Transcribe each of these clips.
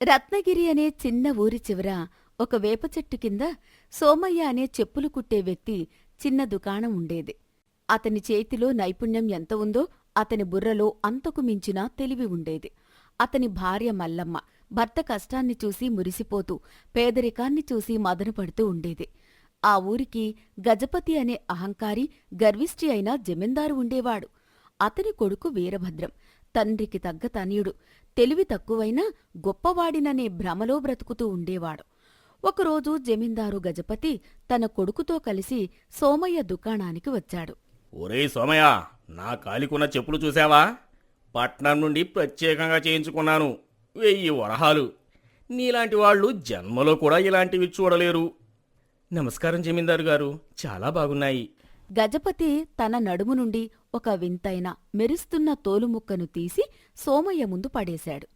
రత్నగిరి అనే చిన్న ఊరి చివర ఒక వేప చెట్టు కింద సోమయ్య అనే చెప్పులు కుట్టే వ్యక్తి చిన్న దుకాణం ఉండేది. అతని చేతిలో నైపుణ్యం ఎంత ఉందో అతని బుర్రలో అంతకు మించిన తెలివి ఉండేది. అతని భార్య మల్లమ్మ భర్త కష్టాన్ని చూసి మురిసిపోతూ పేదరికాన్ని చూసి మదనపడుతూ ఉండేది. ఆ ఊరికి గజపతి అనే అహంకారి గర్విష్టి అయిన జమీందారు ఉండేవాడు. అతని కొడుకు వీరభద్రం. తండ్రికి తగ్గ తనయుడు. తెలివి తక్కువైనా గొప్పవాడిననే భ్రమలో బ్రతుకుతూ ఉండేవాడు. ఒకరోజు జమీందారు గజపతి తన కొడుకుతో కలిసి సోమయ్య దుకాణానికి వచ్చాడు. ఒరేయ్ సోమయ్య నా కాలికున్న చెప్పులు చూసావా పట్నం నుండి ప్రత్యేకంగా చేయించుకున్నాను. వెయ్యి వరహాలు. నీలాంటి వాళ్ళు జన్మలో కూడా ఇలాంటివి చూడలేరు. నమస్కారం జమీందారు గారు. చాలా బాగున్నాయి. గజపతి తన నడుము నుండి ఒక వింతైన మెరుస్తున్న తోలుముక్కను తీసి సోమయ్య ముందు పడేశాడు.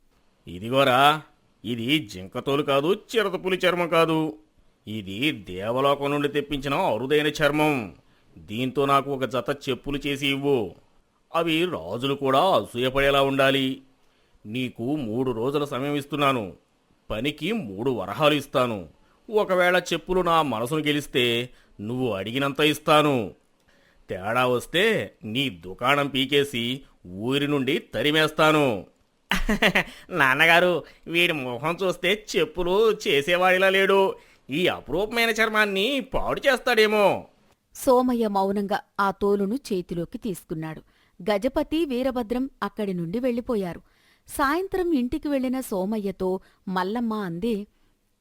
ఇదిగోరా ఇది జింకతోలు కాదు చిరతపులి చర్మం కాదు. ఇది దేవలోకం నుండి తెప్పించిన అరుదైన చర్మం. దీంతో నాకు ఒక జత చెప్పులు చేసి ఇవ్వు. అవి రాజులు కూడా అసూయపడేలా ఉండాలి. నీకు మూడు రోజుల సమయం ఇస్తున్నాను. పనికి మూడు వరహాలు ఇస్తాను. ఒకవేళ చెప్పులు నా మనసును గెలిస్తే నువ్వు అడిగినంత ఇస్తాను. తేడా వస్తే నీ దుకాణం పీకేసి ఊరి నుండి తరిమేస్తాను. నాన్నగారు వీడి మొహం చూస్తే చెప్పులు చేసేవాడిలా లేడు. ఈ అపురూపమైన చర్మాన్ని పాడు చేస్తాడేమో. సోమయ్య మౌనంగా ఆ తోలును చేతిలోకి తీసుకున్నాడు. గజపతి వీరభద్రం అక్కడి నుండి వెళ్ళిపోయారు. సాయంత్రం ఇంటికి వెళ్ళిన సోమయ్యతో మల్లమ్మ అందే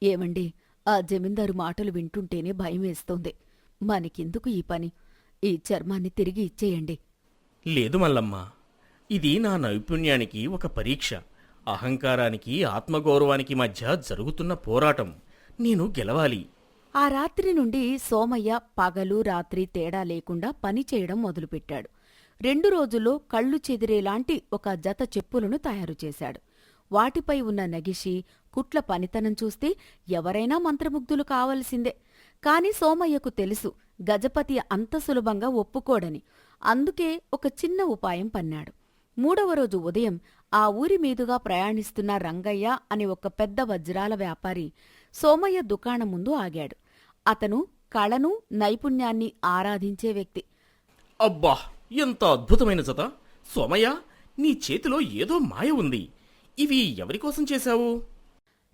ఏమండి ఆ జమీందారు మాటలు వింటుంటేనే భయమేస్తోంది మనకెందుకు ఈ పని? ఈ చర్మాన్ని తిరిగి ఇచ్చేయండి. లేదు మల్లమ్మ. ఇది నా నైపుణ్యానికి ఒక పరీక్ష. అహంకారానికి ఆత్మగౌరవానికి మధ్య జరుగుతున్న పోరాటం. నేను గెలవాలి. ఆ రాత్రి నుండి సోమయ్య పగలు రాత్రి తేడా లేకుండా పని చేయడం మొదలుపెట్టాడు. రెండు రోజుల్లో కళ్ళు చెదిరేలాంటి ఒక జత చెప్పులను తయారు చేశాడు. వాటిపై ఉన్న నగిషి కుట్ల పనితనం చూస్తే ఎవరైనా మంత్రముగ్ధులు కావలసిందే. కాని సోమయ్యకు తెలుసు గజపతి అంత సులభంగా ఒప్పుకోడని. అందుకే ఒక చిన్న ఉపాయం పన్నాడు. మూడవ రోజు ఉదయం ఆ ఊరి మీదుగా ప్రయాణిస్తున్న రంగయ్య అనే ఒక పెద్ద వజ్రాల వ్యాపారి సోమయ్య దుకాణం ముందు ఆగాడు. అతను కళను నైపుణ్యాన్ని ఆరాధించే వ్యక్తి. అబ్బా! ఎంత అద్భుతమైన జత! సోమయ్య నీ చేతిలో ఏదో మాయ ఉంది. ఇవి ఎవరి కోసం చేశావు?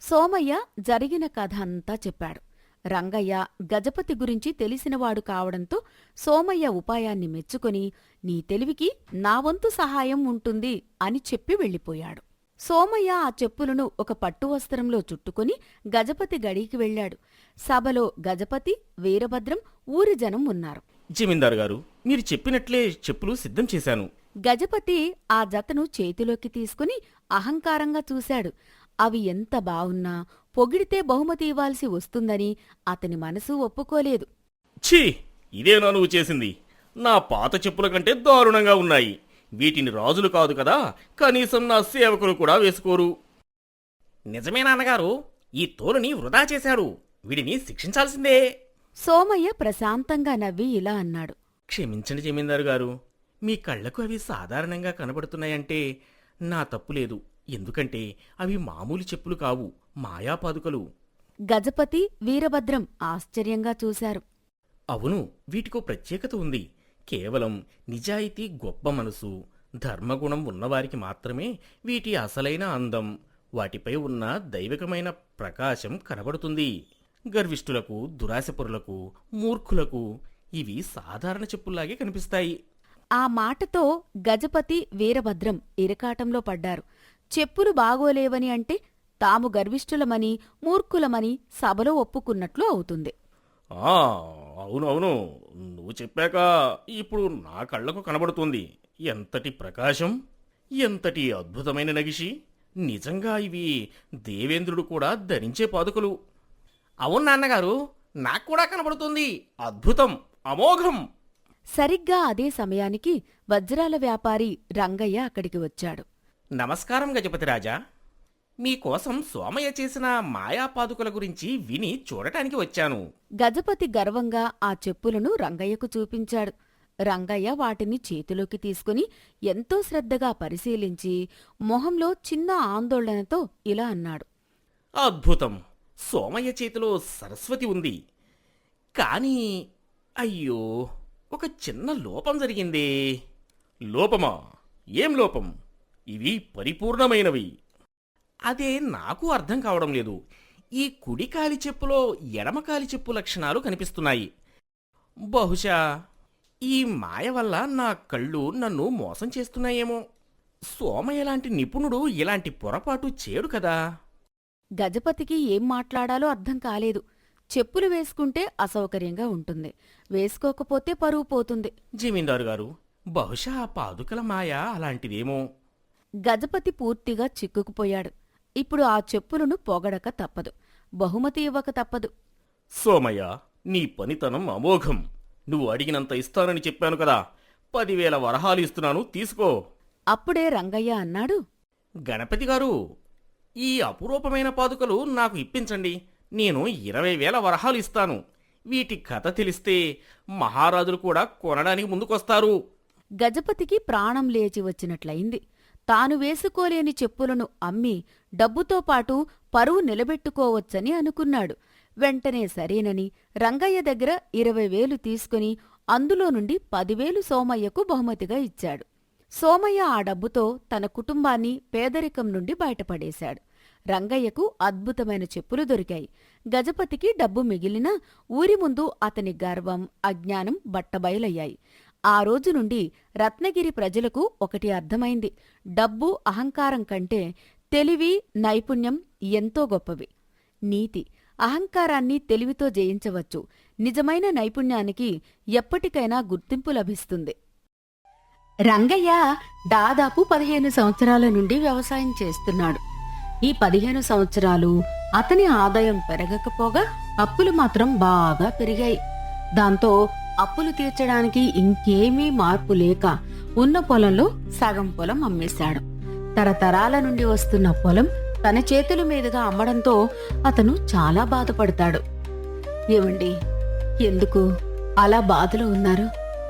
సోమయ్య జరిగిన కథ అంతా చెప్పాడు. రంగయ్య గజపతి గురించి తెలిసినవాడు కావడంతో సోమయ్య ఉపాయాన్ని మెచ్చుకొని నీ తెలివికి నా వంతు సహాయం ఉంటుంది అని చెప్పి వెళ్ళిపోయాడు. సోమయ్య ఆ చెప్పులను ఒక పట్టు వస్త్రంలో చుట్టుకుని గజపతి గడికి వెళ్ళాడు. సభలో గజపతి వీరభద్రం ఊరి జనం ఉన్నారు. జమీందారు గారు మీరు చెప్పినట్లే చెప్పులు సిద్ధం చేశాను. గజపతి ఆ జతను చేతిలోకి తీసుకుని అహంకారంగా చూశాడు. అవి ఎంత బావున్నా పొగిడితే బహుమతి ఇవ్వాల్సి వస్తుందని అతని మనసు ఒప్పుకోలేదు. ఛీ! ఇదేనా నువ్వు చేసింది? నా పాత చెప్పుల కంటే దారుణంగా ఉన్నాయి. వీటిని రాజులు కాదు కదా కనీసం నా సేవకులు కూడా వేసుకోరు. నిజమే నాన్నగారు ఈ తోలుని వృధా చేశాడు. వీడిని శిక్షించాల్సిందే. సోమయ్య ప్రశాంతంగా నవ్వి ఇలా అన్నాడు. క్షమించండి జమీందారు గారు మీ కళ్ళకు అవి సాధారణంగా కనబడుతున్నాయంటే నా తప్పు లేదు. ఎందుకంటే అవి మామూలు చెప్పులు కావు మాయాపాదుకలు గజపతి వీరభద్రం ఆశ్చర్యంగా చూశారు. అవును వీటికో ప్రత్యేకత ఉంది. కేవలం నిజాయితీ గొప్ప మనసు ధర్మగుణం ఉన్నవారికి మాత్రమే వీటి అసలైన అందం. వాటిపై ఉన్న దైవికమైన ప్రకాశం కనబడుతుంది. గర్విష్ఠులకు దురాశపరులకు మూర్ఖులకు ఇవి సాధారణ చెప్పుల్లాగే కనిపిస్తాయి. ఆ మాటతో గజపతి వీరభద్రం ఇరకాటంలో పడ్డారు. చెప్పులు బాగోలేవని అంటే తాము గర్విష్ఠులమని మూర్ఖులమని సభలో ఒప్పుకున్నట్లు అవుతుంది. అవును. నువ్వు చెప్పాక ఇప్పుడు నా కళ్ళకు కనబడుతుంది. ఎంతటి ప్రకాశం ఎంతటి అద్భుతమైన నగిషి. నిజంగా ఇవి దేవేంద్రుడు కూడా ధరించే పాదుకలు. అవును నాన్నగారు. నాకు కూడా కనబడుతుంది. అద్భుతం అమోఘం. సరిగ్గా అదే సమయానికి వజ్రాల వ్యాపారి రంగయ్య అక్కడికి వచ్చాడు. నమస్కారం గజపతి రాజా. మీకోసం సోమయ్య చేసిన మాయాపాదుకల గురించి విని చూడటానికి వచ్చాను. గజపతి గర్వంగా ఆ చెప్పులను రంగయ్యకు చూపించాడు. రంగయ్య వాటిని చేతిలోకి తీసుకుని ఎంతో శ్రద్ధగా పరిశీలించి మొహంలో చిన్న ఆందోళనతో ఇలా అన్నాడు. అద్భుతం! సోమయ్య చేతిలో సరస్వతి ఉంది. కానీ అయ్యో ఒక చిన్న లోపం జరిగింది. లోపమా? ఏం లోపం? ఇవి పరిపూర్ణమైనవి. అదే నాకు అర్థం కావడం లేదు. ఈ కుడి కాలి చెప్పులో ఎడమ కాలి చెప్పు లక్షణాలు కనిపిస్తున్నాయి. బహుశా ఈ మాయ వల్ల నా కళ్ళు నన్ను మోసం చేస్తున్నాయేమో. సోమయ్య లాంటి నిపుణుడు ఇలాంటి పొరపాటు చేయడు కదా. గజపతికి ఏం మాట్లాడాలో అర్థం కాలేదు. చెప్పులు వేసుకుంటే అసౌకర్యంగా ఉంటుంది. వేసుకోకపోతే పరువు పోతుంది. జమీందారు గారు బహుశా ఆ పాదుకల మాయ అలాంటిదేమో. గజపతి పూర్తిగా చిక్కుకుపోయాడు. ఇప్పుడు ఆ చెప్పులను పొగడక తప్పదు. బహుమతి ఇవ్వక తప్పదు. సోమయ్య నీ పనితనం అమోఘం. నువ్వు అడిగినంత ఇస్తానని చెప్పాను కదా. పదివేల వరహాలు ఇస్తున్నాను తీసుకో. అప్పుడే రంగయ్య అన్నాడు. గణపతి గారు ఈ అపురూపమైన పాదుకలు నాకు ఇప్పించండి. నేను ఇరవై వేల వరహాలు ఇస్తాను. వీటి కథ తెలిస్తే మహారాజులు కూడా కొనడానికి ముందుకొస్తారు. గజపతికి ప్రాణం లేచి వచ్చినట్లయింది. తాను వేసుకోలేని చెప్పులను అమ్మి డబ్బుతో పాటు పరువు నిలబెట్టుకోవచ్చని అనుకున్నాడు. వెంటనే సరేనని రంగయ్య దగ్గర ఇరవై వేలు తీసుకుని అందులో నుండి పదివేలు సోమయ్యకు బహుమతిగా ఇచ్చాడు. సోమయ్య ఆ డబ్బుతో తన కుటుంబాన్ని పేదరికం నుండి బయటపడేశాడు. రంగయ్యకు అద్భుతమైన చెప్పులు దొరికాయి. గజపతికి డబ్బు మిగిలినా ఊరి ముందు అతని గర్వం అజ్ఞానం బట్టబయలయ్యాయి. ఆ రోజు నుండి రత్నగిరి ప్రజలకు ఒకటి అర్థమైంది. డబ్బు అహంకారం కంటే తెలివి నైపుణ్యం ఎంతో గొప్పవి. నీతి. అహంకారాన్ని తెలివితో జయించవచ్చు. నిజమైన నైపుణ్యానికి ఎప్పటికైనా గుర్తింపు లభిస్తుంది. రంగయ్య దాదాపు పదిహేను సంవత్సరాల నుండి వ్యవసాయం చేస్తున్నాడు. ఈ పదిహేను సంవత్సరాలు అతని ఆదాయం పెరగకపోగా అప్పులు మాత్రం బాగా పెరిగాయి. దాంతో అప్పులు తీర్చడానికి ఇంకేమీ మార్పు లేక ఉన్న పొలంలో సగం పొలం అమ్మేశాడు. తరతరాల నుండి వస్తున్న పొలం తన చేతుల మీదుగా అమ్మడంతో అతను చాలా బాధపడతాడు. ఏమండి? ఎందుకు? అలా బాధలో ఉన్నారు?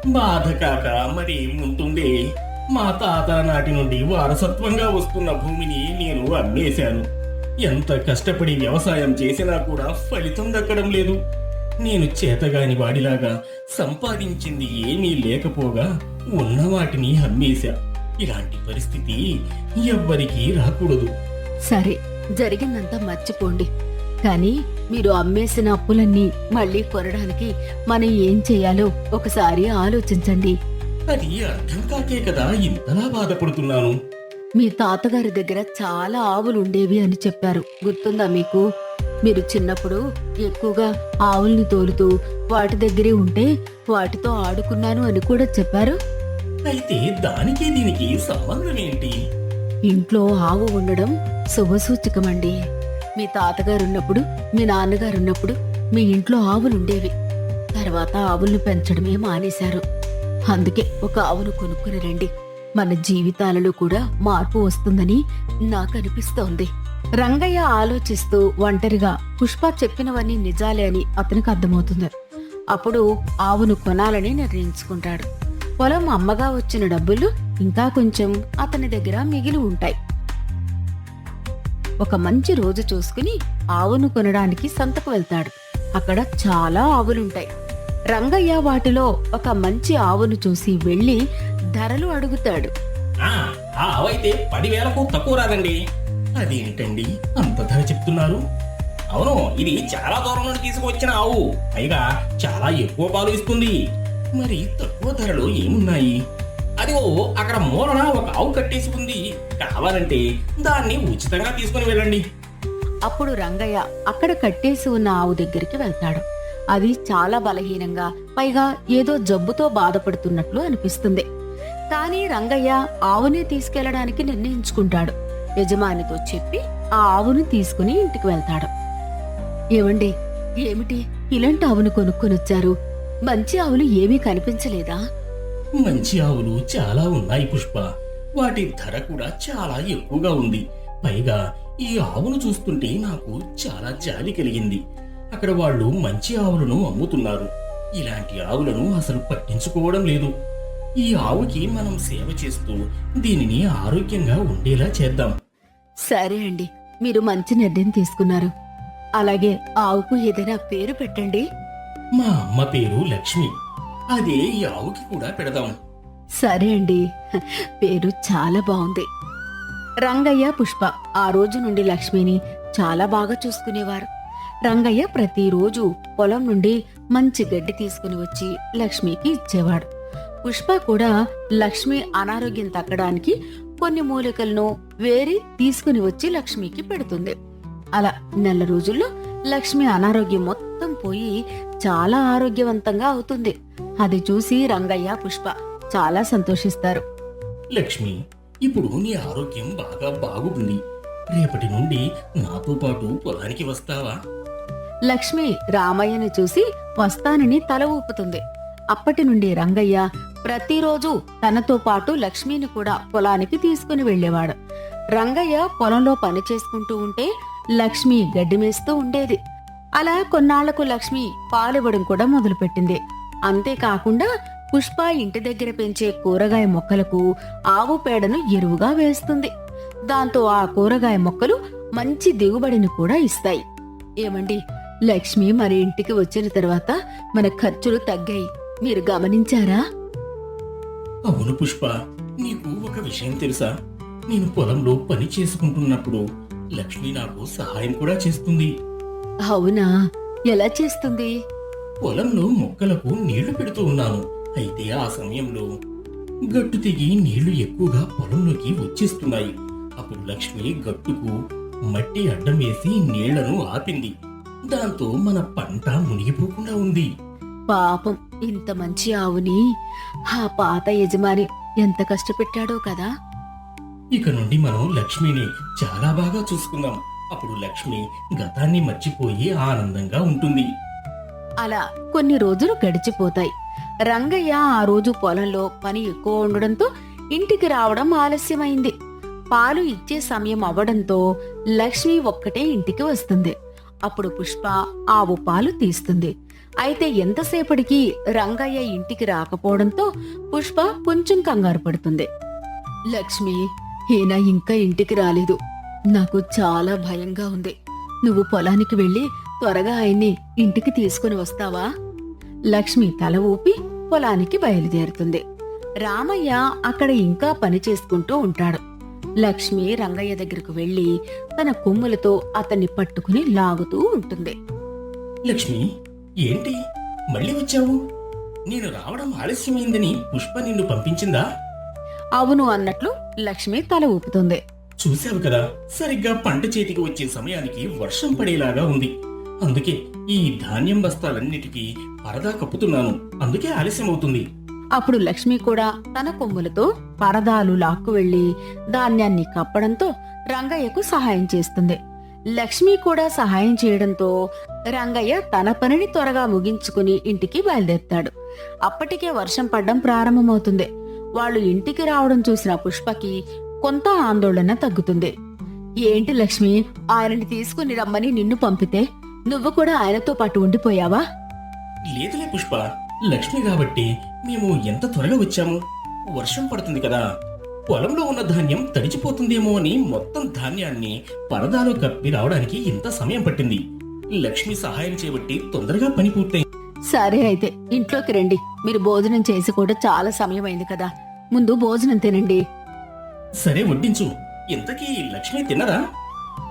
బాధ కాక మరి ఏముంటుంది? మా తాత నాటి నుండి వారసత్వంగా వస్తున్న భూమిని నేను అమ్మేశాను. ఎంత కష్టపడి వ్యవసాయం చేసినా కూడా ఫలితం దక్కడం లేదు. నేను చేతగాని వాడిలాగా సంపాదించింది ఏమీ లేకపోగా ఉన్న వాటిని అమ్మేశా ఇలాంటి పరిస్థితి ఎవ్వరికీ రాకూడదు. సరే జరిగిందంతా మర్చిపోండి. కానీ మీరు అమ్మేసిన అప్పులన్నీ మళ్ళీ కొనడానికి మనం ఏం చేయాలో ఒకసారి ఆలోచించండి. అది అర్థం కాకే కదా ఇంతలా బాధపడుతున్నాను. మీ తాతగారి దగ్గర చాలా ఆవులు ఉండేవి అని చెప్పారు. గుర్తుందా మీకు? మీరు చిన్నప్పుడు ఎక్కువగా ఆవుల్ని తోలుతూ వాటి దగ్గరే ఉంటే వాటితో ఆడుకున్నాను అని కూడా చెప్పారు. అయితే దానికి దీనికి సంబంధం ఏంటి? ఇంట్లో ఆవు ఉండడం శుభసూచకమండి. మీ తాతగారున్నప్పుడు మీ నాన్నగారున్నప్పుడు మీ ఇంట్లో ఆవులుండేవి తర్వాత ఆవులను పెంచడమే మానేశారు. అందుకే ఒక ఆవును కొనుక్కుని రండి. మన జీవితాలలో కూడా మార్పు వస్తుందని నాకు అనిపిస్తోంది. రంగయ్య ఆలోచిస్తూ ఒంటరిగా పుష్ప చెప్పినవన్నీ నిజాలే అని అతనికి అర్థమవుతుంది. అప్పుడు ఆవును కొనాలని నిర్ణయించుకుంటాడు. పొలం అమ్మగా వచ్చిన డబ్బులు ఇంకా కొంచెం అతని దగ్గర మిగిలి ఉంటాయి. ఒక మంచి రోజు చూసుకుని ఆవును కొనడానికి సంతకు వెళ్తాడు. అక్కడ చాలా ఆవులుంటాయి. రంగయ్య వాటిలో ఒక మంచి ఆవును చూసి వెళ్ళి ధరలు అడుగుతాడు. ఆ ఆవైతే పదివేలకు తక్కువ రాదండి. అదేంటండి? అంత ధర చెప్తున్నారు. అవును ఇది చాలా దూరం నుండి తీసుకువచ్చిన ఆవు. పైగా చాలా ఎక్కువ పాలు ఇస్తుంది. మరి తక్కువ ధరలు ఏమున్నాయి? అదిగో అక్కడ మూలన ఒక ఆవు కట్టేసి ఉంది కావాలంటే దాన్ని ఉచితంగా తీసుకుని వెళ్ళండి. అప్పుడు రంగయ్య అక్కడ కట్టేసి ఉన్న ఆవు దగ్గరికి వెళ్తాడు. అది చాలా బలహీనంగా పైగా ఏదో జబ్బుతో బాధపడుతున్నట్లు అనిపిస్తుంది. కానీ రంగయ్య ఆవునే తీసుకెళ్ళడానికి నిర్ణయించుకుంటాడు. యజమానితో చెప్పి ఆ ఆవును తీసుకుని ఇంటికి వెళ్తాడు. ఏమండి ఏమిటి ఇలాంటి ఆవును కొనుక్కొని వచ్చారు మంచి ఆవులు ఏమీ కనిపించలేదా? మంచి ఆవులు చాలా ఉన్నాయి పుష్ప. వాటి ధర కూడా చాలా ఎక్కువగా ఉంది. పైగా ఈ ఆవును చూస్తుంటే నాకు చాలా జాలి కలిగింది. అక్కడ వాళ్ళు మంచి ఆవులను అమ్ముతున్నారు. ఇలాంటి ఆవులను అసలు పట్టించుకోవడం లేదు. ఈ ఆవుకి మనం సేవ చేస్తూ దీనిని ఆరోగ్యంగా ఉండేలా చేద్దాం. సరే అండి మీరు మంచి నిర్ణయం తీసుకున్నారు. అలాగే ఆవుకు ఏదైనా పేరు పెట్టండి. మా అమ్మ పేరు లక్ష్మి. అదే ఈ ఆవుకి కూడా పెడదాం సరే అండి పేరు చాలా బాగుంది. రంగయ్య పుష్ప ఆ రోజు నుండి లక్ష్మిని చాలా బాగా చూసుకునేవారు. రంగయ్య ప్రతిరోజు పొలం నుండి మంచి గడ్డి తీసుకుని వచ్చి లక్ష్మికి ఇచ్చేవాడు. పుష్ప కూడా లక్ష్మి అనారోగ్యం తగ్గడానికి కొన్ని మూలికలను వేరి తీసుకుని వచ్చి లక్ష్మికి పెడుతుంది. అలా నెల రోజుల్లో లక్ష్మి అనారోగ్యం మొత్తం పోయి చాలా ఆరోగ్యవంతంగా అవుతుంది. అది చూసి రంగయ్య పుష్ప చాలా సంతోషిస్తారు. లక్ష్మి ఇప్పుడు నీ ఆరోగ్యం బాగా బాగుంది. రేపటి నుండి నాతో పాటు పొలానికి వస్తావా? లక్ష్మి రామయ్యని చూసి వస్తానని తల ఊపుతుంది. అప్పటి నుండి రంగయ్య ప్రతిరోజు తనతో పాటు లక్ష్మిని కూడా పొలానికి తీసుకుని వెళ్ళేవాడు. రంగయ్య పొలంలో పని చేసుకుంటూ ఉంటే లక్ష్మి గడ్డిమేస్తూ ఉండేది. అలా కొన్నాళ్ళకు లక్ష్మి పాలివ్వడం కూడా మొదలుపెట్టింది. అంతేకాకుండా పుష్ప ఇంటి దగ్గర పెంచే కూరగాయ మొక్కలకు ఆవు పేడను ఎరువుగా వేస్తుంది. దాంతో ఆ కూరగాయ మొక్కలు మంచి దిగుబడిని కూడా ఇస్తాయి. ఏమండి? లక్ష్మి మన ఇంటికి వచ్చిన తర్వాత మన ఖర్చులు తగ్గాయి. మీరు గమనించారా? అవును పుష్ప నీకు ఒక విషయం తెలుసా? నేను పొలంలో పని చేసుకుంటున్నప్పుడు లక్ష్మి నాకు సహాయం కూడా చేస్తుంది. అవునా? ఎలా చేస్తుంది? పొలంలో మొక్కలకు నీళ్ళు పెడుతూ ఉన్నాను. అయితే ఆ సమయంలో గట్టు తెగి నీళ్ళు ఎక్కువగా పొలంలోకి వచ్చేస్తున్నాయి. అప్పుడు లక్ష్మి గట్టుకు మట్టి అడ్డం వేసి నీళ్ళను ఆపింది. దాంతో మన పంట మునిగిపోకుండా ఉంది. పాపం ఇంత మంచి ఆవుని ఆ పాత యజమాని ఎంత కష్టపెట్టాడో కదా. ఇక నుండి మనం లక్ష్మిని చాలా బాగా చూసుకుందాం. అప్పుడు లక్ష్మి గతాన్ని మర్చిపోయి ఆనందంగా ఉంటుంది. అలా కొన్ని రోజులు గడిచిపోతాయి. రంగయ్య ఆ రోజు పొలంలో పని ఎక్కువ ఉండడంతో ఇంటికి రావడం ఆలస్యమైంది. పాలు ఇచ్చే సమయం అవ్వడంతో లక్ష్మి ఒక్కటే ఇంటికి వస్తుంది. అప్పుడు పుష్ప ఆవు పాలు తీస్తుంది. అయితే ఎంతసేపటికి రంగయ్య ఇంటికి రాకపోవడంతో పుష్ప కొంచెం కంగారు పడుతుంది. లక్ష్మి ఈయన ఇంకా ఇంటికి రాలేదు. నాకు చాలా భయంగా ఉంది. నువ్వు పొలానికి వెళ్ళి త్వరగా ఆయన్ని ఇంటికి తీసుకుని వస్తావా? లక్ష్మి తల ఊపి పొలానికి బయలుదేరుతుంది. రామయ్య అక్కడ ఇంకా పని చేసుకుంటూ ఉంటాడు. లక్ష్మి రంగయ్య దగ్గరకు వెళ్ళి తన కొమ్ములతో అతన్ని పట్టుకుని లాగుతూ ఉంటుంది. లక్ష్మి ఏంటి? మళ్ళీ వచ్చావు? నేను రావడం ఆలస్యమైందని పుష్ప నిన్ను పంపించిందా? అవును అన్నట్లు లక్ష్మి తల ఊపుతుంది. చూశావు కదా సరిగ్గా పంట చేతికి వచ్చే సమయానికి వర్షం పడేలాగా ఉంది. అందుకే ఈ ధాన్యం బస్తాలన్నిటికీ పరదా కప్పుతున్నాను. అందుకే ఆలస్యం అవుతుంది అప్పుడు లక్ష్మి కూడా తన కొమ్ములతో పరదాలు లాక్కు వెళ్ళి ధాన్యాన్ని కప్పడంతో రంగయ్యకు సహాయం చేస్తుంది. లక్ష్మి కూడా సహాయం చేయడంతో రంగయ్య తన పనిని త్వరగా ముగించుకుని ఇంటికి బయలుదేరుతాడు. అప్పటికే వర్షం పడడం ప్రారంభమవుతుంది. వాళ్ళు ఇంటికి రావడం చూసిన పుష్పకి కొంత ఆందోళన తగ్గుతుంది. ఏంటి లక్ష్మి ఆయనని తీసుకుని రమ్మని నిన్ను పంపితే నువ్వు కూడా ఆయనతో పాటు ఉండిపోయావా? లేదులే పుష్ప. లక్ష్మి కాబట్టి మేము ఎంత త్వరగా వచ్చాము? వర్షం పడుతుంది కదా. పొలంలో ఉన్న ధాన్యం తడిచిపోతుందేమో అని మొత్తం ధాన్యాన్ని పరదాలో కప్పి రావడానికి ఇంత సమయం పట్టింది. లక్ష్మి సహాయం చేయబట్టి తొందరగా పని పూర్తయింది సరే అయితే ఇంట్లోకి రండి. మీరు భోజనం చేసి కూడా చాలా సమయం అయింది కదా. ముందు భోజనం తినండి. సరే వడ్డించు. ఇంతకీ లక్ష్మి తిన్నరా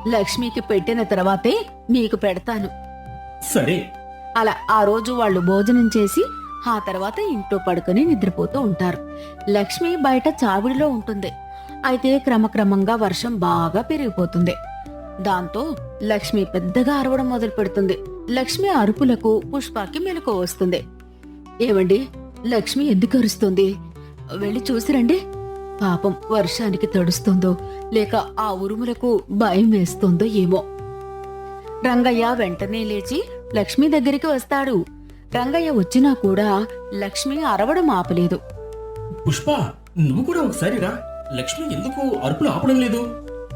లక్ష్మికి పెట్టిన తర్వాతే మీకు పెడతాను. సరే. అలా ఆ రోజు వాళ్ళు భోజనం చేసి ఆ తర్వాత ఇంట్లో పడుకొని నిద్రపోతూ ఉంటారు. లక్ష్మి బయట చావిడిలో ఉంటుంది. అయితే క్రమక్రమంగా వర్షం బాగా పెరిగిపోతుంది. దాంతో లక్ష్మి పెద్దగా అరవడం మొదలు పెడుతుంది. లక్ష్మి అరుపులకు పుష్పకి మెలకు వస్తుంది. ఏమండి? లక్ష్మి ఎందుకు అరుస్తుంది? వెళ్ళి చూసిరండి పాపం వర్షానికి తడుస్తుందో లేక ఆ ఉరుములకు భయం వేస్తుందో ఏమో. రంగయ్య వెంటనే లేచి లక్ష్మి దగ్గరికి వస్తాడు. రంగయ్య వచ్చినా కూడా లక్ష్మి అరవడం ఆపలేదు. పుష్ప నువ్వు కూడా ఒకసారి రా. లక్ష్మి ఎందుకు అరుపులు ఆపడం లేదు?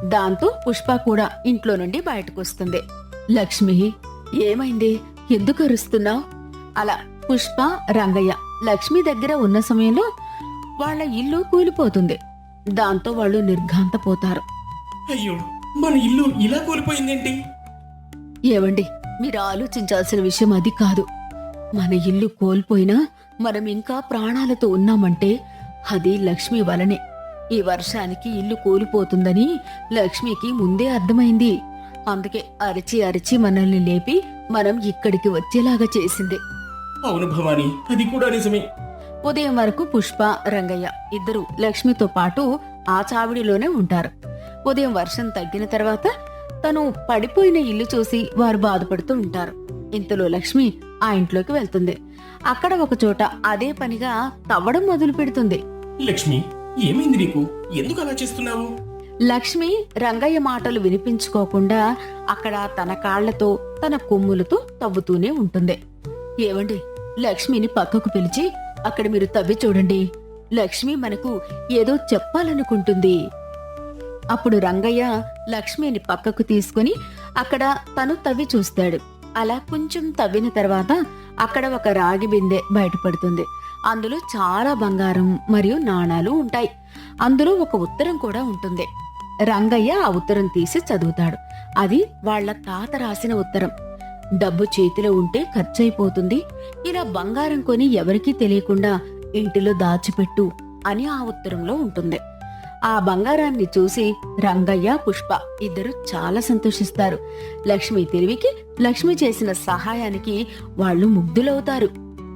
దాంతో పుష్ప కూడా ఇంట్లో నుండి బయటకు వస్తుంది లక్ష్మి ఏమైంది? ఎందుకు అరుస్తున్నావు? అలా పుష్ప రంగయ్య లక్ష్మి దగ్గర ఉన్న సమయంలో వాళ్ళ ఇల్లు కూలిపోతుంది. దాంతో వాళ్ళు నిర్ఘాంతపోతారు. అయ్యో మన ఇల్లు ఇలా కోల్పోయిందేంటి? ఏవండి మీరు ఆలోచించాల్సిన విషయం అది కాదు. మన ఇల్లు కోల్పోయినా మనం ఇంకా ప్రాణాలతో ఉన్నామంటే అది లక్ష్మి వలనే. ఈ వర్షానికి ఇల్లు కూలిపోతుందని లక్ష్మికి ముందే అర్థమైంది. అందుకే అరిచి అరిచి మనల్ని లేపి మనం ఇక్కడికి వచ్చేలాగా చేసింది. అవును భవాని అది కూడా నిజమే. ఉదయం వరకు పుష్ప రంగయ్య ఇద్దరు లక్ష్మితో పాటు ఆ చావిడిలోనే ఉంటారు. ఉదయం వర్షం తగ్గిన తర్వాత తను పడిపోయిన ఇల్లు చూసి వారు బాధపడుతూ ఉంటారు. ఇంతలో లక్ష్మి ఆ ఇంట్లోకి వెళ్తుంది. అక్కడ ఒక చోట అదే పనిగా తవ్వడం మొదలు పెడుతుంది. లక్ష్మి ఏమైంది నీకు? ఎందుకు అలా చేస్తున్నావు? లక్ష్మి రంగయ్య మాటలు వినిపించుకోకుండా అక్కడ తన కాళ్ళతో తన కొమ్ములతో తవ్వుతూనే ఉంటుంది. ఏవండి లక్ష్మిని పక్కకు పిలిచి అక్కడ మీరు తవ్వి చూడండి. లక్ష్మి మనకు ఏదో చెప్పాలనుకుంటుంది. అప్పుడు రంగయ్య లక్ష్మిని పక్కకు తీసుకుని అక్కడ తను తవ్వి చూస్తాడు. అలా కొంచెం తవ్విన తర్వాత అక్కడ ఒక రాగి బిందె బయటపడుతుంది. అందులో చాలా బంగారం మరియు నాణాలు ఉంటాయి. అందులో ఒక ఉత్తరం కూడా ఉంటుంది. రంగయ్య ఆ ఉత్తరం తీసి చదువుతాడు. అది వాళ్ళ తాత రాసిన ఉత్తరం. డబ్బు చేతిలో ఉంటే ఖర్చయిపోతుంది. ఇలా బంగారం కొని ఎవరికీ తెలియకుండా ఇంటిలో దాచిపెట్టు అని ఆ ఉత్తరంలో ఉంటుంది. ఆ బంగారాన్ని చూసి రంగయ్య పుష్ప ఇద్దరు చాలా సంతోషిస్తారు. లక్ష్మి తెలివికి లక్ష్మి చేసిన సహాయానికి వాళ్ళు ముగ్ధులవుతారు.